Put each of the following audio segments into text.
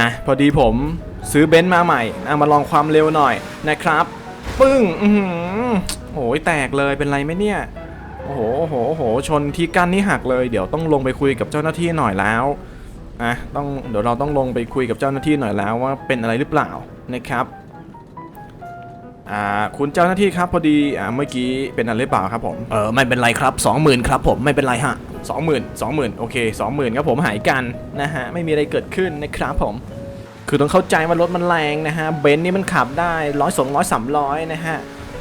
นะพอดีผมซื้อเบนซ์มาใหม่เอามาลองความเร็วหน่อยนะครับ ปึ้งอือหือโอ้ยแตกเลยเป็นไรไหมเนี่ยโอ้โหโอ้โหโอ้โหชนที่กั้นนี่หักเลย เดี๋ยวต้องลงไปคุยกับเจ้าหน้าที่หน่อยแล้วอะต้องเดี๋ยวเราต้องลงไปคุยกับเจ้าหน้าที่หน่อยแล้วว่าเป็นอะไรหรือเปล่านะครับอ่าคุณเจ้าหน้าที่ครับพอดีอ่าเมื่อกี้เป็นอะไรหรือเปล่าครับผมเออไม่เป็นไรครับ 20,000ครับผมไม่เป็นไรฮะ 20,000 20,000 โอเค 20,000ครับผมหายกันนะฮะ ไม่มีอะไรเกิดขึ้นนะครับผม คือต้องเข้าใจว่ารถมันแรงนะฮะ เบนซ์นี่มันขับได้ร้อยสองร้อยสามร้อยนะฮะ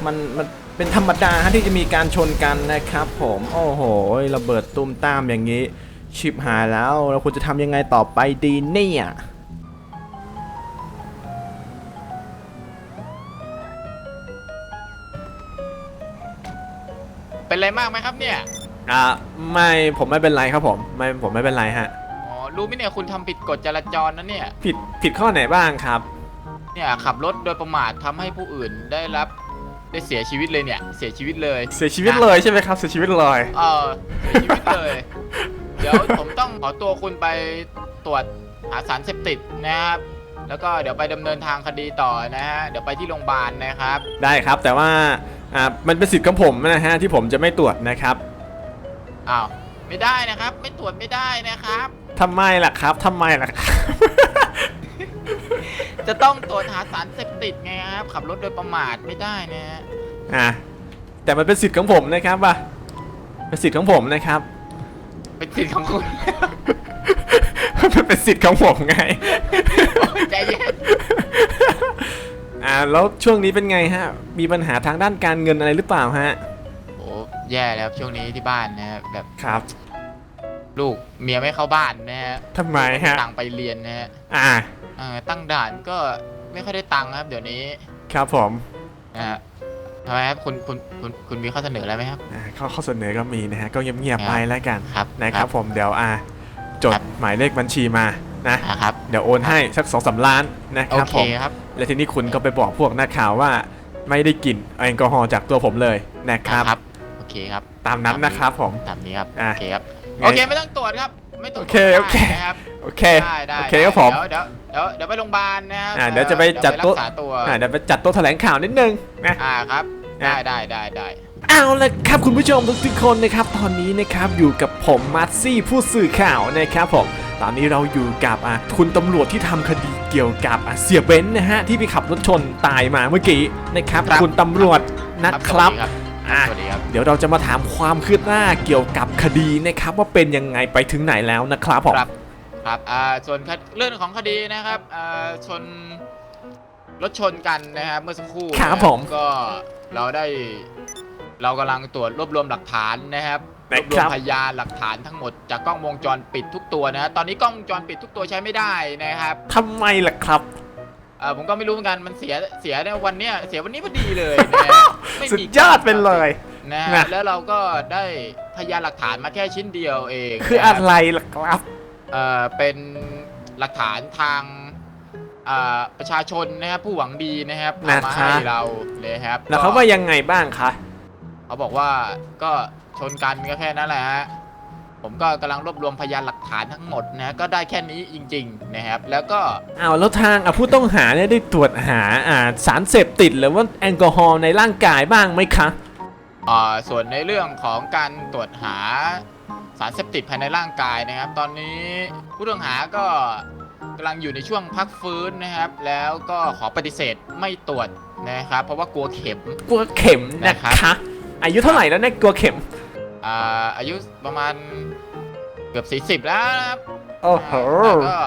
มันมันเป็นธรรมดาฮะที่จะมีการชนกันนะครับผม โอ้โหระเบิดตุ้มตามอย่างนี้ ชิบหายแล้ว เราควรจะทำยังไงต่อไปดีเนี่ยเป็นไรมากไหมครับเนี่ย อ่าไม่ผมไม่เป็นไรครับผมไม่ผมไม่เป็นไรฮะ อ๋อรู้ไหมเนี่ยคุณทำผิดกฎจราจรนะเนี่ย ผิดผิดข้อไหนบ้างครับ เนี่ยขับรถโดยประมาททำให้ผู้อื่นได้รับได้เสียชีวิตเลยเนี่ย เสียชีวิตเลยเสียชีวิตเลยใช่ไหมครับ เสียชีวิตเลย เออเสียชีวิตเลย เดี๋ยวผมต้องขอตัวคุณไปตรวจหาสารเสพติดนะครับ แล้วก็เดี๋ยวไปดำเนินทางคดีต่อนะฮะเดี๋ยวไปที่โรงพยาบาลนะครับ ได้ครับแต่ว่าอ่ามันเป็นสิทธิ์ของผมนะฮะที่ผมจะไม่ตรวจนะครับ อ้าว ไม่ได้นะครับ ไม่ตรวจไม่ได้นะครับ ทำไมล่ะครับทำไมล่ะครับ จะต้องตรวจหาสารเสพติดไงครับ ขับรถโดยประมาทไม่ได้นะฮะอ่าแต่มันเป็นสิทธิ์ของผมนะครับว่าเป็นสิทธิ์ของผมนะครับ เป็นสิทธิ์ของคุณ มันเป็นสิทธิ์ของผมไง ใจเย็น อ่าแล้วช่วงนี้เป็นไงฮะ มีปัญหาทางด้านการเงินอะไรหรือเปล่าฮะโอ้ แย่แล้วช่วงนี้ที่บ้านนะฮะแบบครับ ลูกเมียไม่เข้าบ้านนะฮะทำไมฮะ ตังค์ไปเรียนนะฮะอ่า เอ่อตั้งด่านก็ไม่ค่อยได้ตังค์ครับเดี๋ยวนี้ครับผม นะฮะทำไมครับคุณคุณคุณคุณมีข้อเสนออะไรไหมครับ อ่าข้อข้อเสนอก็มีนะฮะ ก็เงียบๆไปแล้วกันครับนะครับผมเดี๋ยวอ่าจดครับ หมายเลขบัญชีมานะอ่าครับ เดี๋ยวโอนให้สักสองสาล้านนะโอครับเคผม ครับ และทีนี้คุณก็ไปบอกพวกนักข่าวว่าไม่ได้กลิ่นแอลกอฮอล์จากตัวผมเลยนะครับ ครับโอ เคครับตามนั้นนะครับผม ตามนี้ครับอะ โอเคครับไงโอเคไม่ต้องตรวจครับ ไม่ตรวจโอเคโอเค ได้นะครับโอเค ได้ได้โอเคครับผม เดี๋ยวเดี๋ยวเดี๋ยวเดี๋ยวไปโรงพยาบาลนะครับอ่าเดี๋ยวจะไปจัดเยวโต๊ะรักษาตัวอ่าเดี๋ยวไปจัดโต๊ะแถลงข่าวนิดนึงนะ อ่าครับ อะ ได้ได้ได้ได้เอาละครับคุณผู้ชมทุกๆคนนะครับ ตอนนี้นะครับอยู่กับผมมัตซี่ผู้สื่อข่าวนะครับผมตอนนี้เราอยู่กับอะคุณตำรวจที่ทำคดีเกี่ยวกับอะเสียเบนซ์นะฮะที่ไปขับรถชนตายมาเมื่อกี้นะครับครับคุณตำรวจนะครับสวัสดีครับ อะสวัสดีครับ เดี๋ยวเราจะมาถามความคืบหน้าเกี่ยวกับคดีนะครับว่าเป็นยังไงไปถึงไหนแล้วนะครับผม ครับครับอ่าส่วนคดเรื่องของคดีนะครับอ่าชนรถชนกันนะครับเมื่อสักครู่ครับนะผมก็เราได้เรากำลังตรวจรวบรวมหลักฐานนะครับรนะวบรควรัมบพยานหลักฐานทั้งหมดจากกล้องวงจรปิดทุกตัวนะฮะตอนนี้กล้องวงจรปิดทุกตัวใช้ไม่ได้นะครับ ทำไมล่ะครับ เอ่อผมก็ไม่รู้เหมือนกันมันเสียเสียในวันเนี้ยเสียวันนี้พอดีเลยนะฮะไม่สุดมียอดไปเลย นะฮะนะ แล้วเราก็ได้พยานหลักฐานมาแค่ชิ้นเดียวเองคือนะอะรับไรล่ะครับ เอ่อเป็นหลักฐานทางเอ่อประชาชนนะครับผู้หวังดีนะครับนะเอามาคะ ให้เรานะครับแล้วเขาว่ายังไงบ้างคะ เขาบอกว่าก็ชนกันก็แค่นั้นแหละฮะ ผมก็กำลังรวบรวมพยานหลักฐานทั้งหมดนะก็ได้แค่นี้จริงๆนะครับแล้วก็เอาแล้วทางอะผู้ต้องหาเนี่ยได้ตรวจหาอ่าสารเสพติดหรือว่าแอลกอฮอล์ในร่างกายบ้างไหมคะเอ่อส่วนในเรื่องของการตรวจหาสารเสพติดภายในร่างกายนะครับ ตอนนี้ผู้ต้องหาก็กำลังอยู่ในช่วงพักฟื้นนะครับ แล้วก็ขอปฏิเสธไม่ตรวจนะครับ เพราะว่ากลัวเข็ม กลัวเข็มนะนะครับคะอายุเท่าไหร่แล้วเนี่ยกลัวเข็ม อ่าอายุประมาณเกือบ40 แล้วนะครับโอ้โหแต่ก็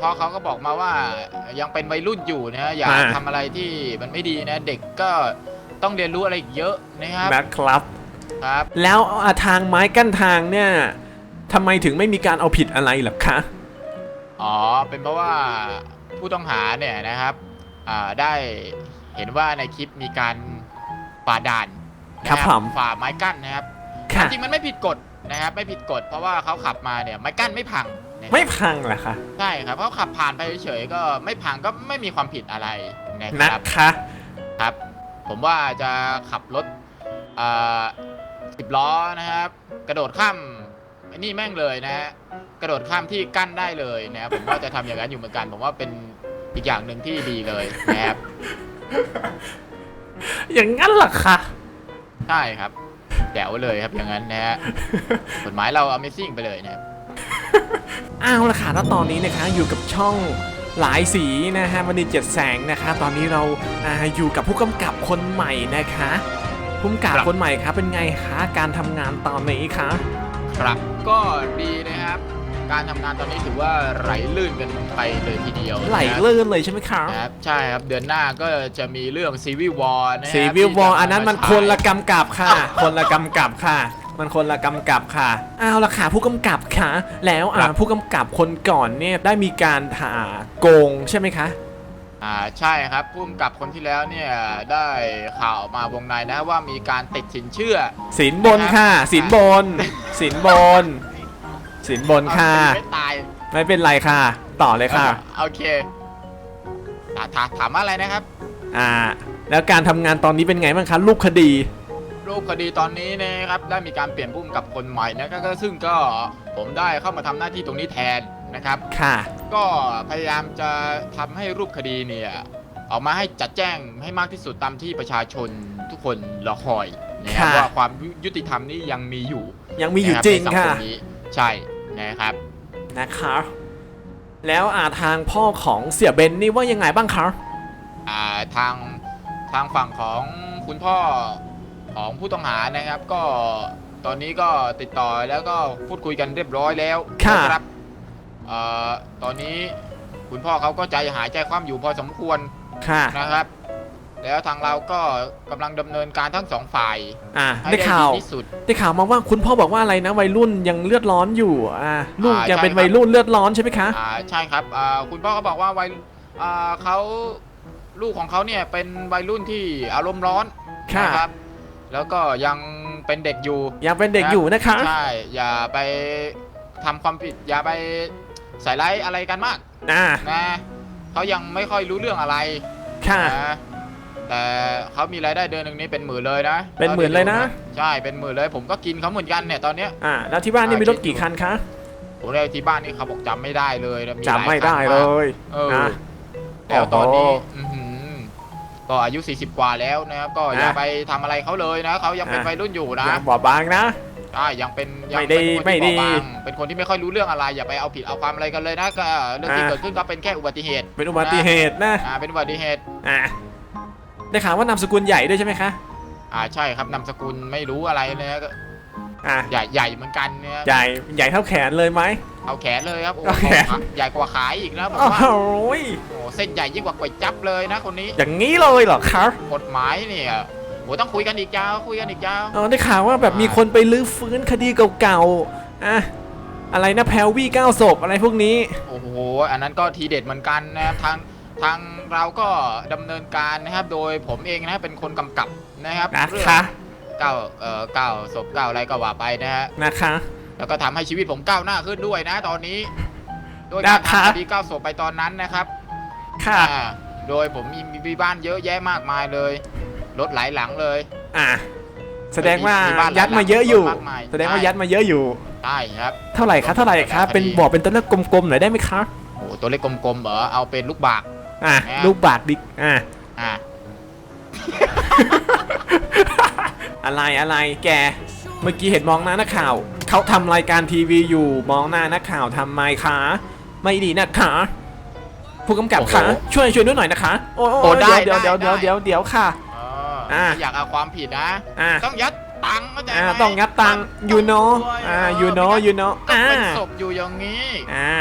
พ่อเขาก็บอกมาว่ายังเป็นวัยรุ่นอยู่นะอย่าอ่า ทำอะไรที่มันไม่ดีนะ เด็กก็ต้องเรียนรู้อะไรอีกเยอะนะครับนะครับ ครับ แล้วอะทางไม้กั้นทางเนี่ยทำไมถึงไม่มีการเอาผิดอะไรหรอคะ อ๋อ เป็นเพราะว่าผู้ต้องหาเนี่ยนะครับอ่าได้เห็นว่าในคลิปมีการฝ่าด่านนะครับผม ฝ่าไม้กั้นนะครับ ค่ะ จริงๆมันไม่ผิดกฎนะครับไม่ผิดกฎเพราะว่าเขาขับมาเนี่ยไม้กั้นไม่พังนะครับไม่พังเหรอคะใช่ครับเขาขับผ่านไปเฉยๆก็ไม่พังก็ไม่มีความผิดอะไรนะนะครับคะ ครับ ผมว่าจะขับรถสิบล้อนะครับ กระโดดข้ามไอ้นี่แม่งเลยนะฮะกระโดดข้ามที่กั้นได้เลยนะครับผมก็จะทำอย่างนั้นอยู่เหมือนกัน ผมว่าเป็นอีกอย่างหนึ่งที่ดีเลยนะครับอย่างนั้นเหรอคะ ใช่ครับแจ๋วเลยครับอย่างนั้นนะฮะกฎหมายเรา Amazing ไปเลยนะครับ อ้าวละค่ะแล้วตอนนี้นะคะอยู่กับช่องหลายสีนะฮะวันนี้เจ็ดแสงนะคะ ตอนนี้เราอ่าอยู่กับผู้กำกับคนใหม่นะคะผู้กำกับครับ คนใหม่ครับเป็นไงคะการทำงานตอนนี้คะ ครับก็ดีนะครับ การทำงานตอนนี้ถือว่าไหลลื่นกันไปเลยทีเดียวไหลนะครับลื่นเลยใช่ไหมคะนะครับใช่ครับเดือนหน้าก็จะมีเรื่องซีวิวอร์นะฮะสีวิววอลที่จะอันนั้นมันาฉายคนละกำกับค่ะ คนละกำกับค่ะ มันคนละกำกับค่ะอ้าวละค่ะผู้กำกับค่ะ แล้วอ่าผู้กำกับคนก่อนเนี่ยได้มีการหาโกงใช่ไหมคะ อ่าใช่ครับพุ่มกับคนที่แล้วเนี่ยได้ข่าวมาวงในนะว่ามีการติดสินเชื่อ สินบนค่ะ สินบน สินบน สินบนค่ะ เอาตีไม่ตายไม่เป็นไรค่ะ ต่อเลยค่ะโอเคถาถาถามว่าอะไรนะครับ อ่า แล้วการทำงานตอนนี้เป็นไงบ้างคะรูปคดี รูปคดีตอนนี้นะครับได้มีการเปลี่ยนพุ่มกับคนใหม่นะก็ก็ซึ่งก็ผมได้เข้ามาทำหน้าที่ตรงนี้แทนนะครับ ค่ะ ก็พยายามจะทำให้รูปคดีเนี่ยออกมาให้จัดแจ้งให้มากที่สุดตามที่ประชาชนทุกคนรอคอยนะครับค่ะ ว่าความยุติธรรมนี่ยังมีอยู่ยังมีอยู่นะคบจริงในสัค่ะ มนี้ใช่ นะครับนะคะแล้วอ่าทางพ่อของเสียเบนนี่ว่ายังไงบ้างคะอ่าทางทางฝั่งของคุณพ่อของผู้ต้องหานะครับ ก็ตอนนี้ก็ติดต่อแล้วก็พูดคุยกันเรียบร้อยแล้วค่ะนะครับเอ่อตอนนี้คุณพ่อเขาก็ใจหายใจคว่ำอยู่พอสมควรค่ะนะครับ แล้วทางเราก็กำลังดำเนินการทั้งสองฝ่ายอ่าให้ได้ได้ข่าดีวที่สุด ได้ข่าวมาว่าคุณพ่อบอกว่าอะไรนะวัยรุ่นยังเลือดร้อนอยู่อ่าลูกอ่ายัยังเป็นใช่ครับ วัยรุ่นเลือดร้อนใช่ไหมคะ อ่าใช่ครับอ่าคุณพ่อก็บอกว่าวัยอ่าเขาลูกของเขาเนี่ยเป็นวัยรุ่นที่อารมณ์ร้อนค่ะ นะครับ แล้วก็ยังเป็นเด็กอยู่ ยังเป็นเด็กอยู่นะคะ ใช่ อย่าไปทำความผิด อย่าไปใส่ร้ายอะไรกันมากอ่านะเขายังไม่ค่อยรู้เรื่องอะไรค่ะ นะ แต่เขามีรายได้เดือนหนึ่งนี้เป็นหมื่นเลยนะเป็นหมื่นเลยนะ ใช่เป็นหมื่นเลยผมก็กินเขาเหมือนกันเนี่ยตอนเนี้ยอ่าแล้วที่บ้านนี่มีรถกี่คันคะผมได้ที่บ้านนี่เขาบอกจำไม่ได้เลยนะมีหลายจำไม่ได้คันเลมากยเออนะแล้วตอนนี้โอ้โหอื้อหือก็อายุ 40 กว่าแล้วนะครับก็อย่าอะไปทำอะไรเขาเลยนะเขายังเป็นอะวัยรุ่นอยู่นะยังบอบบางนะใช่ยังเป็นยังไม่ดีเป็นคนไม่ที่ดีบอบบางเป็นคนที่ไม่ค่อยรู้เรื่องอะไร อย่าไปเอาผิดเอาความอะไรกันเลยนะก็เรื่องที่อะเกิดขึ้นก็เป็นแค่อุบัติเหตุ เป็นอุบัติเหตุนะอ่าเป็นอุบัติเหตุอ่า ได้ข่าวว่านามสกุลใหญ่ด้วยใช่ไหมคะอ่าใช่ครับนามสกุลไม่รู้อะไรเลยนะก็อ่าใหญ่ใหญ่เหมือนกันเนี่ยใหญ่ใหญ่เท่าแขนเลยไหม เอาแขนเลยครับโอ้เอาโหแขน ใหญ่กว่าขาอีกนะผมโอ้ว่าโหยโอ้โหเส้นใหญ่ยิ่งกว่าก๋วยจั๊บเลยนะคนนี้อย่างนี้เลยเหรอคะกฎหมายเนี่ยโหต้องคุยกันอีกยาวคุยกันอีกยาวเออได้ข่าวว่าแบบมีคนไปลื้อฟื้นคดีเก่าๆอะอะไรนะแพลวี่เก้าศพอะไรพวกนี้ โอ้โหอันนั้นก็ทีเด็ดเหมือนกันนะครับทาง ทางเราก็ดำเนินการนะครับ โดยผมเองนะเป็นคนกำกับนะครับนะเรื่องคะเก้าเอ่อเก้าศพเก้าอะไรก็ว่าไปนะฮะ นะคะ แล้วก็ทำให้ชีวิตผมก้าวหน้าขึ้นด้วยนะ ตอนนี้โดยการนะคะ ทำคดีเก้าศพไปตอนนั้นนะครับค่ะ อ่าโดยผมมีมีบ้านเยอะแยะมากมายเลยรถหลายหลังเลย อะแสดงว่ามีบ้านหลายยัดมาเยอะอยู่ หลังมากมาย แสดงว่าใช่ยัดมาเยอะอยู่ ใช่ครับ เท่าไหร่คะเท่าไหร่คะเป็นบอกเป็นตัวเลขกลมๆหน่อยได้ไหมคะโอ้โหตัวเลขกลมๆเหรอเอาเป็นลูกบาก อะแหมลูกบาทดิกอะอ่าอะไรอะไรแก เมื่อกี้เห็นมองหน้านักข่าว เขาทำรายการทีวีอยู่มองหน้านักข่าวทำไมคะ ไม่ดีนะคะผู้กำกับคะช่วยช่วยด้วยหน่อยนะคะ โอ้โอ้ได้เดี๋ยวเดี๋ยวได้เดี๋ยวได้เดี๋ยวเดี๋ยวค่ะเอออ่าถ้าอยากเอาความผิดนะอะต้องยัดตังค์เข้าใจไหมอ่าต้องงัดตังค์ you know ด้วยอ่าเ you know ไม่งั้น you know ต้องอ่าเป็นศพอยู่อย่างนี้อ่า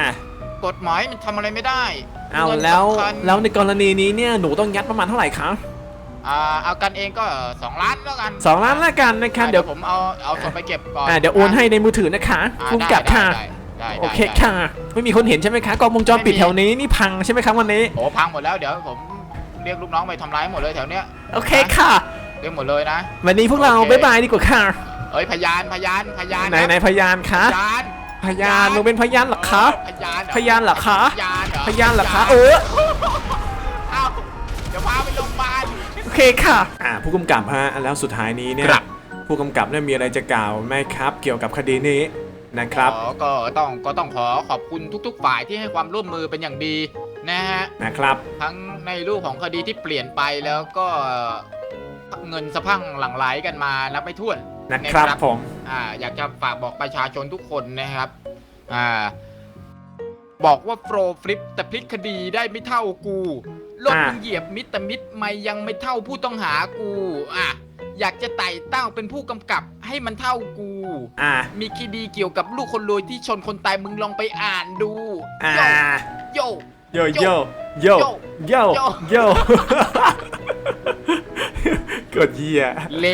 กฎหมายมันทำอะไรไม่ได้เอางินแล้วสำคัญแล้วในกรณีนี้เนี่ยหนูต้องยัดประมาณเท่าไหร่คะอ่าเอากันเองก็2ล้านแล้วกันสองล้านละกันนะคะอ่าเดี๋ยวผมเอาเอาศพไปเก็บก่อนอ่าเดี๋ยวโอนให้ในมือถือนะคะอ่าผู้กำกับได้ค่ะ ได้ได้ได้โอเคได้ค่ะ ไม่มีคนเห็นใช่ไหมคะกล้องวงจรปิดไม่มีแถวนี้นี่พังใช่ไหมครับวันนี้ โอ้พังหมดแล้วเดี๋ยวผมเรียกลูกน้องไปทำร้ายหมดเลยแถวเนี้ยโอเคค่ะ เรียกหมดเลยนะ วันนี้พวกเราโอเค บ๊ายบายดีกว่าค่ะ เอ้ยพยานพยานพยานไหนครับไหนพยานคะ พยาน พยานหนูเป็นพยานเหรอคะ เออพยานพยานเหรอคะ พยานเหรอ พยานเหรอคะเออเอ้าเดี๋ยวพาไปโรงพยาบาลโอเคค่ะ อ่าผู้กำกับฮะแล้วสุดท้ายนี้เนี่ยครับ ผู้กำกับเนี่ยมีอะไรจะกล่าวไหมครับ เกี่ยวกับคดีนี้นะครับอ๋อก็ต้องก็ต้องขอขอบคุณทุก ๆ ฝ่ายที่ให้ความร่วมมือเป็นอย่างดีนะฮะ นะครับทั้งในรูปของคดีที่เปลี่ยนไปแล้วก็เงินสะพังหลั่งไหลกันมานับไม่ถ้วนนะครับนะครับผม อ่าอยากจะฝากบอกประชาชนทุกคนนะครับอ่า บอกว่าโฟรฟลิปแต่พลิกคดีได้ไม่เท่ากูรถอ่ามึมึงเหยียบมิดแต่มิดไม่ยังไม่เท่าผู้ต้องหากูอะอยากจะไต่เต้าเป็นผู้กำกับให้มันเท่ากู อ่า มีคดีเกี่ยวกับลูกคนรวยที่ชนคนตายมึงลองไปอ่านดูอ่า โยโย โยโยโยโยโย โยกดเหี้ย เล